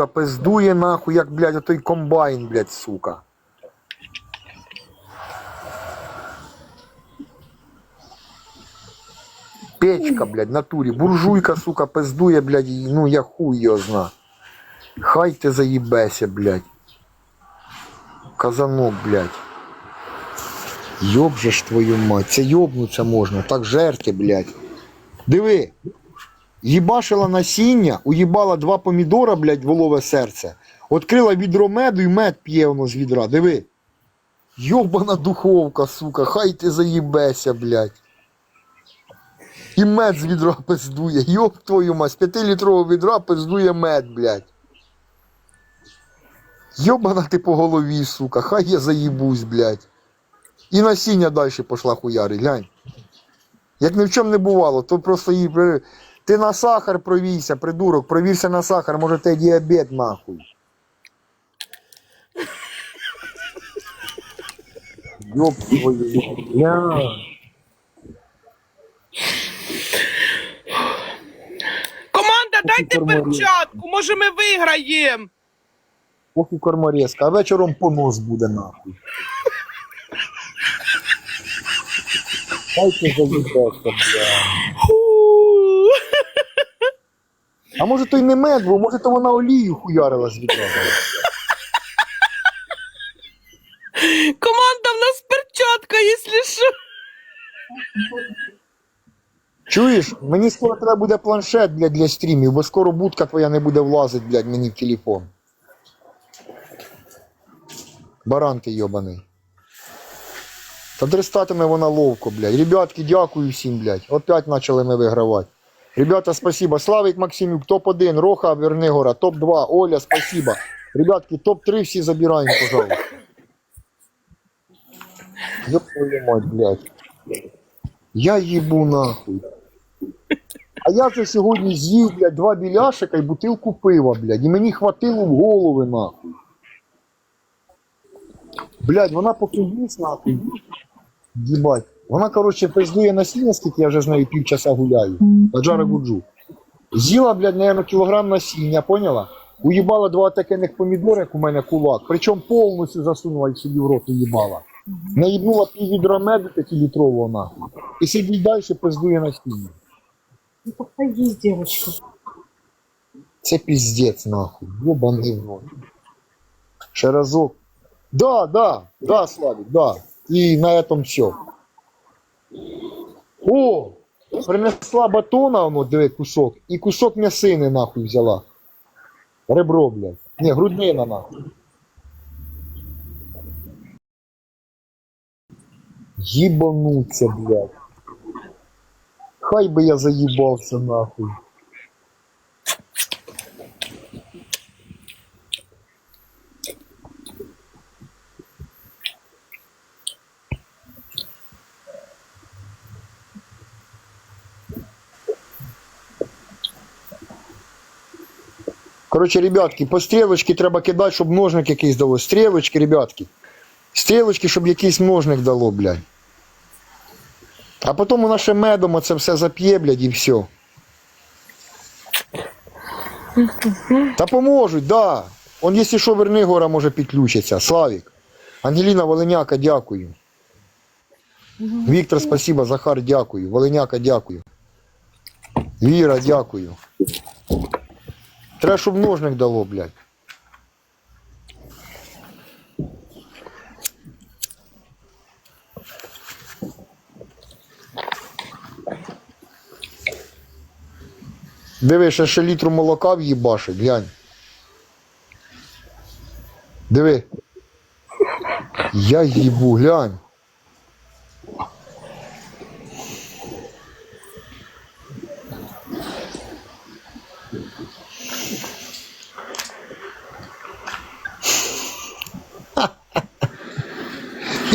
сука, пиздує нахуй, як, блядь, отой комбайн, блядь, сука. Печка, блядь, натурі. Буржуйка, сука, пиздує, блядь, ну я хуй його зна. Хай ти заїбеся, блядь. Казанок, блядь. Йоб же ж твою мать, це йобнуться можна, так жерти, блядь. Диви, їбашила насіння, уїбала два помідора, блядь, волове серце. Открила відро меду і мед п'є воно з відра. Диви. Йобана духовка, сука, хай ти заїбеся, блядь. І мед з відра пиздує. Йоб твою мать, з п'ятилітрового відра пиздує мед, блядь. Йобана ти по голові, сука, хай я заїбусь, блядь. І насіння далі пішла хуяри, глянь. Як ні в чому не бувало, то просто їй. Ти на сахар провійся, придурок, провірся на сахар, може тебе діабет нахуй. Йоп твою, бля. Команда, дайте перчатку, може ми виграємо. Ох і корморезка, а вечором понос буде нахуй. Ти заїбешся, бля. А може то й не мед, бо може то вона олію хуярила з відра. Команда, в нас перчатка, якщо що. Чуєш, мені скоро треба буде планшет блядь, для стрімів, бо скоро будка твоя не буде влазити, блядь, мені в телефон. Баран ти йобаний. Та дристатиме вона ловко, блядь. Ребятки, дякую всім, блядь. Опять почали ми вигравати. Ребята, спасибо. Славик Максимюк, топ-1, Роха Вернигора, топ-2, Оля, спасибо. Ребятки, топ-3 всі забираємо, пожалуйста. Ёб твою мать, блядь. Я їбу нахуй. А я же сьогодні з'їв, блядь, два біляшика і бутилку пива, блядь, і мені хватило в голови, нахуй. Блядь, вона поки їсть, нахуй. Їбать. Вона, коротше, пиздує на стіні, скільки я вже з нею півчаса гуляю. Аджара Гуджу. З'їла, блядь, наверное, кілограм насіння, поняла? Уїбала два таких помідори, як у мене кулак, причому повністю засунула і собі в рот уїбала. Наїбнула пів відра меду п'ятилітрового нахуй. І сидить далі, пиздує на стіні. Ну, походи, девочка. Це піздець, нахуй. Ёбаний в рот. Ще разок. Да, да, да, Славик, да. І на этом все. О! Принесла батона, воно, диви, кусок, і кусок м'ясини нахуй взяла. Ребро, блядь. Ні, груднина нахуй. Їбануться, блядь. Хай би я заїбався нахуй. Короче, ребятки, по стрілочці треба кидати, щоб множник якийсь дало. Стрілочки, ребятки. Стрілочки, щоб якийсь множник дало, блядь. А потім вона ще медом це все зап'є, блядь, і все. Та поможуть, да. Он, якщо що, Вернигора може підключитися. Славік. Ангеліна Волиняка, дякую. Віктор, спасибо, Захар, дякую. Волиняка, дякую. Віра, дякую. Треба, щоб ножник дало, блядь. Диви, ще ще літру молока в'їбашить, глянь. Диви. Я їбу, глянь.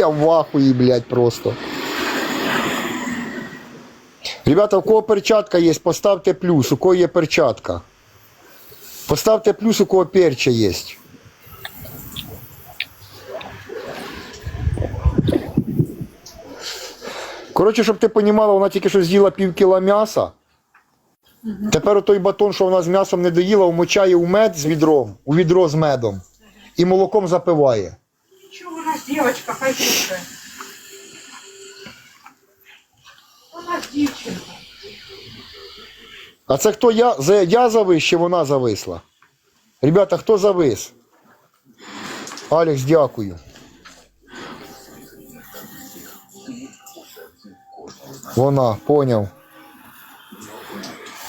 Я в ахуї, блядь, просто. Ребята, у кого перчатка є, поставте плюс. У кого є перчатка. Поставте плюс, у кого перча є. Коротше, щоб ти розуміла, вона тільки що з'їла пів кіла м'яса. Тепер той батон, що вона з м'ясом не доїла, вмочає у мед з відром, у відро з медом і молоком запиває. Нас девочка хозяйка? У нас девчонка. А це хто я, за- я завис чи вона зависла? Ребята, хто завис? Алекс, дякую. Вона, поняв.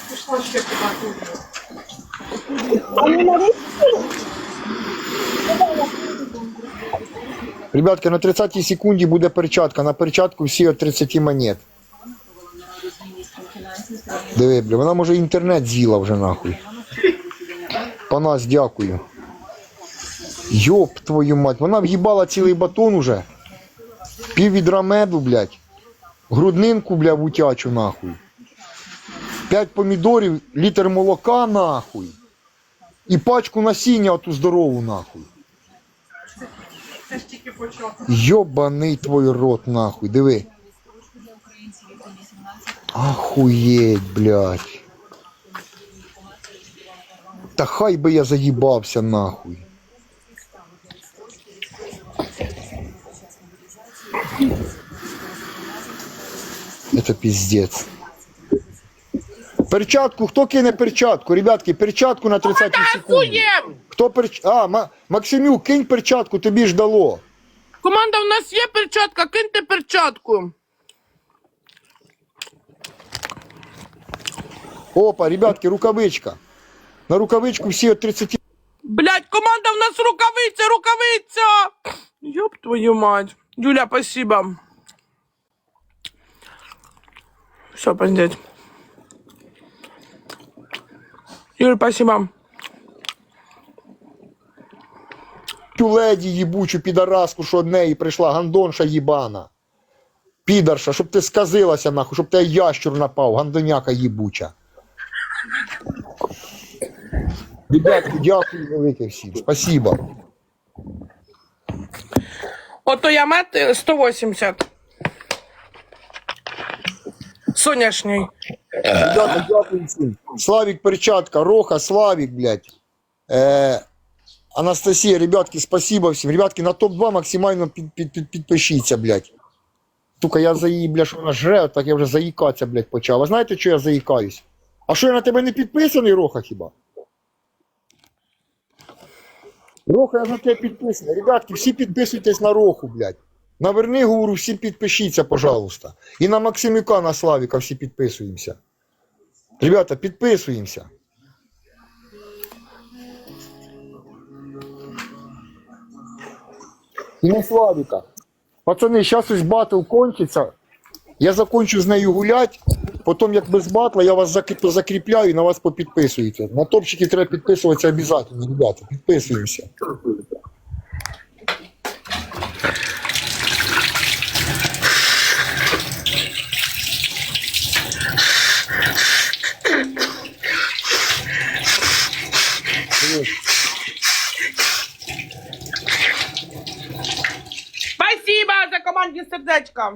Пришла ще куда-то. Ребятки, на 30 секунді буде перчатка. На перчатку всі от 30 монет. Диви, бля, вона може інтернет з'їла вже нахуй. Панас, дякую. Йоп твою мать, вона в'їбала цілий батон уже. Пів відра меду, блядь. Груднинку, бля, вутячу нахуй. П'ять помідорів, літр молока нахуй. І пачку насіння оту здорову нахуй. Це ж тільки початок. Йобаний твой рот нахуй, диви. Охуєть, блядь. Та хай би я заїбався нахуй. Это пиздец. Перчатку, хто кине перчатку? Ребятки, перчатку на 30 секунд. Хто перч... А, Ма... Максимюк, кинь перчатку, тобі ж дало. Команда, у нас є перчатка, киньте перчатку. Опа, ребятки, рукавичка. На рукавичку всі от 30. Блять, команда, у нас рукавиця, рукавиця! Ёб твою мать. Юля, спасибо. Все, пиздец. Юль, спасибо. Тю леді їбучу підараску, що од неї прийшла, гандонша їбана. Підарша, щоб ти сказилася нахуй, щоб тебе ящур напав, гандоняка їбуча. Ребятки, дякую велике всім. Спасибо. Ото я мет е, 180. Соняшній. Ребята, дякую всім. Славік перчатка, Роха, Славік, блядь. Е, Анастасія, ребятки, спасибо всім. Ребятки, на топ-2 максимально під, під, під, підпишіться, блядь. Сука, я за її, блядь, що вона жре, так я вже заїкатися, блядь, почав. А знаєте, що я заїкаюсь? А що я на тебе не підписаний, Роха, хіба? Роха, я на тебе підписаний. Ребятки, всі підписуйтесь на Роху, блядь. На Вернигору всі підпишіться, пожалуйста. І на Максимюка, на Славіка всі підписуємося. Ребята, підписуємося. І на Славіка. Пацани, зараз ось батл кончиться. Я закончу з нею гулять. Потім, як без батла, я вас закріпляю і на вас попідписуєте. На топчики треба підписуватися обов'язково, ребята. Підписуємося. Спасибо за команді сердечка.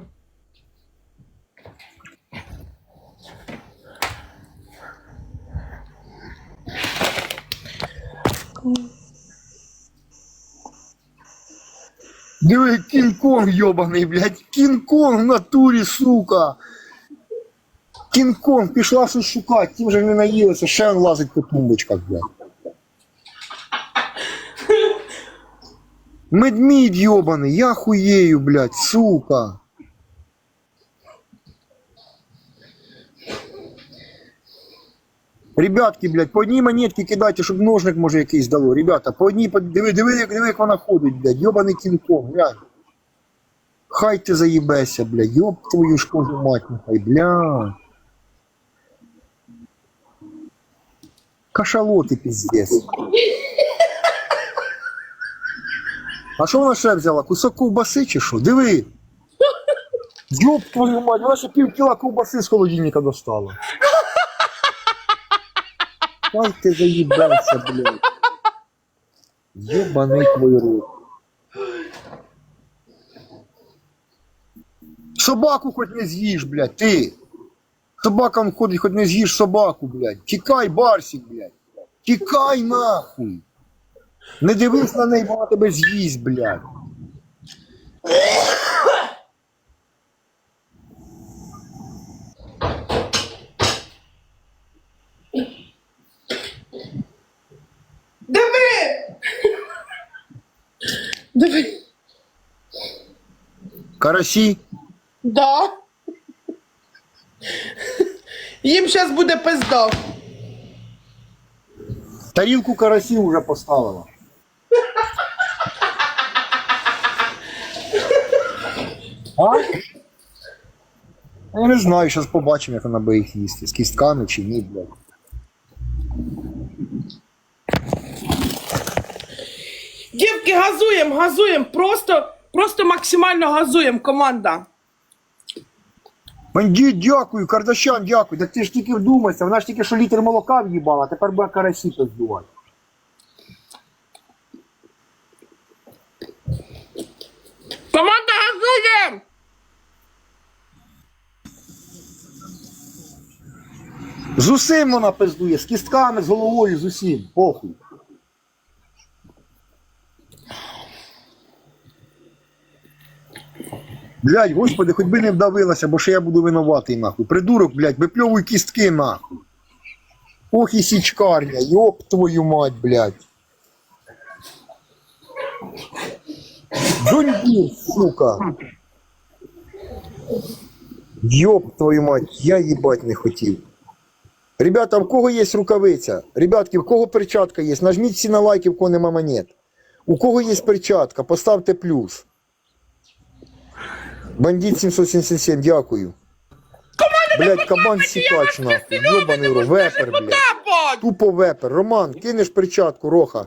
Диви, Кінг-Конг йобаний, блядь. Кінг-Конг в натурі, сука. Кінг-Конг, пішла щось шукати, тим же не наїлися, ще він лазить по тумбочках, блядь. Медмідь йобаний, я хуєю, блядь, сука. Ребятки, блядь, по одній монетці кидайте, щоб ножник може якийсь дало. Ребята, по одній, диви, диви, як, диви, як вона ходить, блядь, йобаний кінком, глянь. Хай ти заїбешся, блядь, йоб твою ж кожу мать, нехай, блядь. Кашалоти піздець. А що вона ще взяла? Кусок ковбаси чи що? Диви. Йоб твою мать, вона ще пів кіла ковбаси з холодильника достала. Хай ти заїбався, блядь. Єбаний твій рот. Собаку хоч не з'їж, блядь, ти. Собакам ходить, хоч не з'їж собаку, блядь. Тікай, Барсик, блядь. Тікай нахуй. Не дивись на неї, бо вона тебе з'їсть, блядь. Диви! Карасі. Да. Їм зараз буде пизда. Тарілку карасів уже поставила. А? Я не знаю, зараз побачимо, як вона буде їх їсти. З кістками чи ні, блядь. Дівки, газуємо, газуємо. Просто, просто максимально газуємо, команда. Бандит, дякую, Кардашян, дякую. Так ти ж тільки вдумайся, вона ж тільки що літр молока в'їбала, тепер буде карасі пиздувати. Команда газуємо! З усім вона пиздує, з кістками, з головою, з усім. Похуй. Блядь, господи, хоч би не вдавилася, бо ще я буду винуватий, нахуй. Придурок, блядь, випльовуй кістки, нахуй. Ох і січкарня, йоп твою мать, блядь. Дундір, сука. Йоп твою мать, я їбать не хотів. Ребята, в кого є рукавиця? Ребятки, в кого перчатка є? Нажміть всі на лайки, в кого нема монет. У кого є перчатка? Поставте плюс. Бандит 777, дякую. Блять, кабан сікач нахуй. Йобаний вепер, блядь. Тупо вепер. Роман, кинеш перчатку, роха.